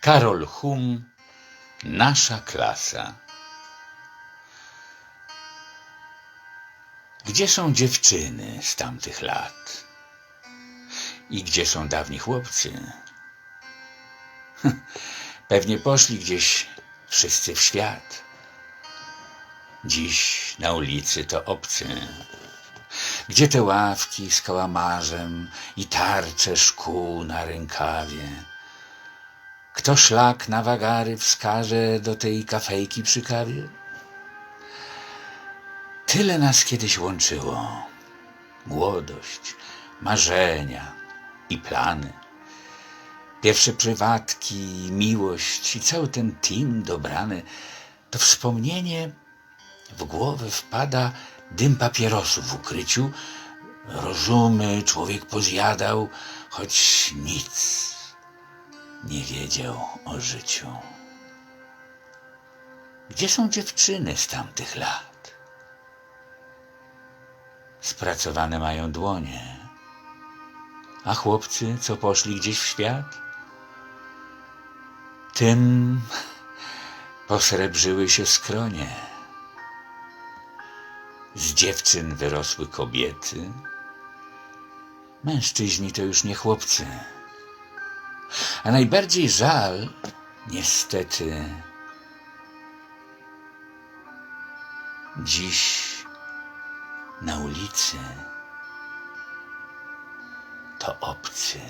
Karol Hum, nasza klasa. Gdzie są dziewczyny z tamtych lat? I gdzie są dawni chłopcy? Pewnie poszli gdzieś wszyscy w świat. Dziś na ulicy to obcy. Gdzie te ławki z kałamarzem i tarcze szkół na rękawie? Kto szlak na wagary wskaże do tej kafejki przy kawie? Tyle nas kiedyś łączyło. Młodość, marzenia i plany. Pierwsze prywatki, miłość i cały ten team dobrany. To wspomnienie w głowę wpada dym papierosów w ukryciu. Rozumy człowiek pozjadał, choć nic nie wiedział o życiu. Gdzie są dziewczyny z tamtych lat? Spracowane mają dłonie, a chłopcy, co poszli gdzieś w świat? Tym posrebrzyły się skronie. Z dziewczyn wyrosły kobiety. Mężczyźni to już nie chłopcy. A najbardziej żal, niestety, dziś na ulicy to obcy.